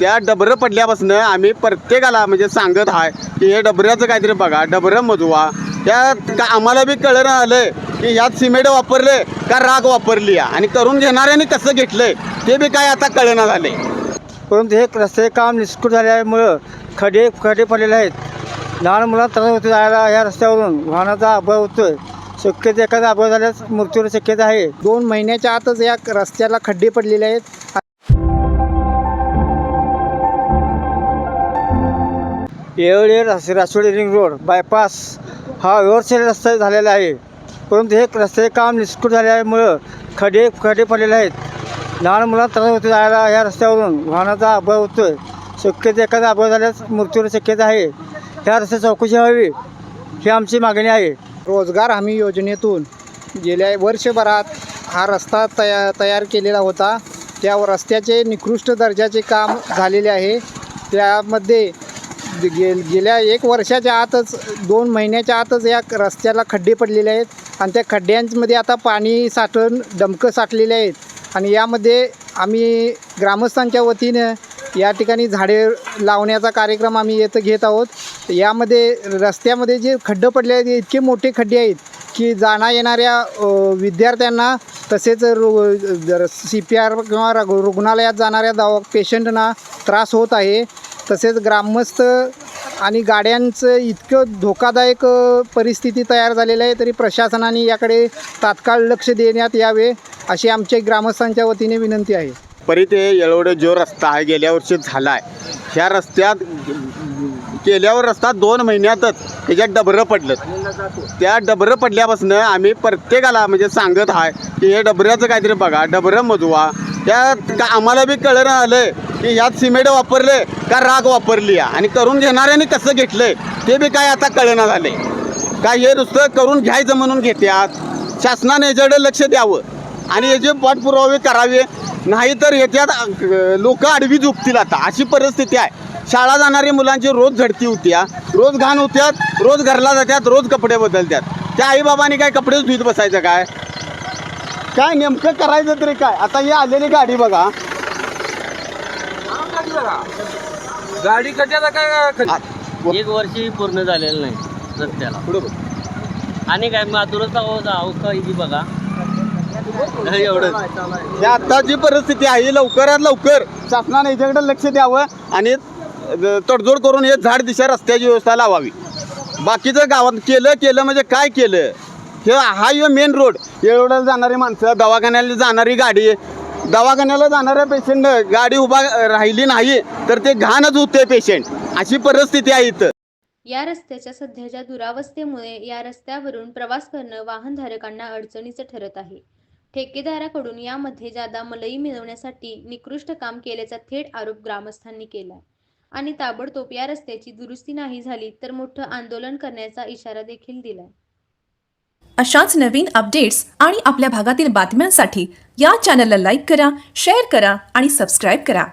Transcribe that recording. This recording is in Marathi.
त्या डबरं पडल्यापासून आम्ही प्रत्येकाला म्हणजे सांगत आहे की हे डबऱ्याचं काहीतरी बघा डबरं मजवा. त्यात का आम्हाला बी कळलं आलं की यात सिमेंट वापरले का राग वापरली आहे आणि करून घेणाऱ्याने कसं घेतलंय ते बी काय आता कळना झाले. परंतु हे रस्ते काम निष्कृत झाल्यामुळं खडे खडे पडलेले आहेत. लहान मुलांना त्रास होतो जायला या रस्त्यावरून. वाहनाचा अभाव होतोय. शक्यता एखादा अपघात झाल्यास मृत्यूवर शक्यता आहे. दोन महिन्याच्या आतच या रस्त्याला खड्डे पडलेले आहेत. येवळे रास रासोडी रिंग रोड बायपास हा व्यवस्थित रस्ता झालेला आहे. परंतु हे रस्त्याचे काम निष्कृत झाल्यामुळं खडे खडे पडलेले आहेत. लहान मुलांना त्रास होतो जायला या रस्त्यावरून. वाहनाचा अपघात आहे शक्यता एखादा अपघात झाल्यास मृत्यूवर शक्यता आहे. ह्या रस्त्याची चौकशी व्हावी ही आमची मागणी आहे. रोजगार हमी योजनेतून गेल्या वर्षभरात हा रस्ता तया तयार केलेला होता. त्या रस्त्याचे निकृष्ट दर्जाचे काम झालेले आहे. त्यामध्ये गे गेल्या एक वर्षाच्या आतच दोन महिन्याच्या आतच या रस्त्याला खड्डे पडलेले आहेत आणि त्या खड्ड्यांमध्ये आता पाणी साठून डमकं साठलेले आहेत. आणि यामध्ये आम्ही ग्रामस्थांच्या वतीनं या ठिकाणी झाडे लावण्याचा कार्यक्रम आम्ही येतं घेत आहोत. यामध्ये रस्त्यामध्ये जे खड्डे पडले आहेत इतके मोठे खड्डे आहेत की जाणा येणाऱ्या विद्यार्थ्यांना तसेच रु जर सी पी आर किंवा रग- रुग्णालयात जाणाऱ्या दवा पेशंटना त्रास होत आहे. तसेच ग्रामस्थ आणि गाड्यांचं इतकं धोकादायक परिस्थिती तयार झालेलं आहे तरी प्रशासनाने याकडे तात्काळ लक्ष देण्यात यावे अशी आमच्या ग्रामस्थांच्या वतीने विनंती आहे. परी ते येळवडे जो रस्ता आहे गेल्या वर्षी झाला आहे ह्या रस्त्यात केल्यावर रस्ता दोन महिन्यातच त्याच्यात डबरं पडलं त्या डबरं पडल्यापासून आम्ही प्रत्येकाला म्हणजे सांगत आहे की हे डबऱ्याचं काहीतरी बघा डबरं मजवा. त्यात का आम्हाला बी कळलं आलं की यात सिमेंट वापरले का राग वापरली आहे आणि करून घेणाऱ्याने कसं घेतलं ते बी काय आता कळना झाले का हे नुसतं करून घ्यायचं म्हणून घेत्यात. शासनाने याच्याकडे लक्ष द्यावं. आणि याचे पाठपुरावे करावे नाहीतर याच्यात लोक आडवी झोपतील आता. अशी परिस्थिती आहे. शाळा जाणारी मुलांची रोज झडती होत्या रोज घाण होत्यात रोज घरला जात्यात रोज कपडे बदलतात त्या आईबाबांनी काय कपडेच धुत बसायचं काय? काय नेमकं करायचं तरी काय? आता ही आलेली गाडी बघा. गाडी कट्याला काय एक वर्षही पूर्ण झालेलं नाही रस्त्याला. पुढं बघ. आणि काय मातुरचा बघा. एवढंच. ही आत्ताची परिस्थिती आहे ही लवकरात लवकर शासनाने याच्याकडे लक्ष द्यावं आणि तडजोड करून हे झाड दिशा रस्त्याची व्यवस्था लावावी. बाकीचं गावात केलं केलं म्हणजे काय केलं? हे हा यो मेन रोड येळवड्याला जाणारी माणसं दवाखान्याला जाणारी गाडी. दवाखान्याला जाणाऱ्या पेशंट गाडी उभा राहिली नाही तर ते घाणच होते पेशंट अशी परिस्थिती आहे इथं. या रस्त्याच्या सध्याच्या दुरावस्थेमुळे या रस्त्यावरून प्रवास करणं वाहनधारकांना अडचणीचं ठरत आहे. ठेकेदाराकडून यामध्ये जादा मलई मिळवण्यासाठी निकृष्ट काम केल्याचा थेट आरोप ग्रामस्थांनी केला आणि ताबडतोब या रस्त्याची दुरुस्ती नाही झाली तर मोठं आंदोलन करण्याचा इशारा देखील दिलाय. अशाच नवीन अपडेट्स आणि आपल्या भागातील बातम्यांसाठी या चॅनलला लाईक करा शेअर करा आणि सबस्क्राईब करा.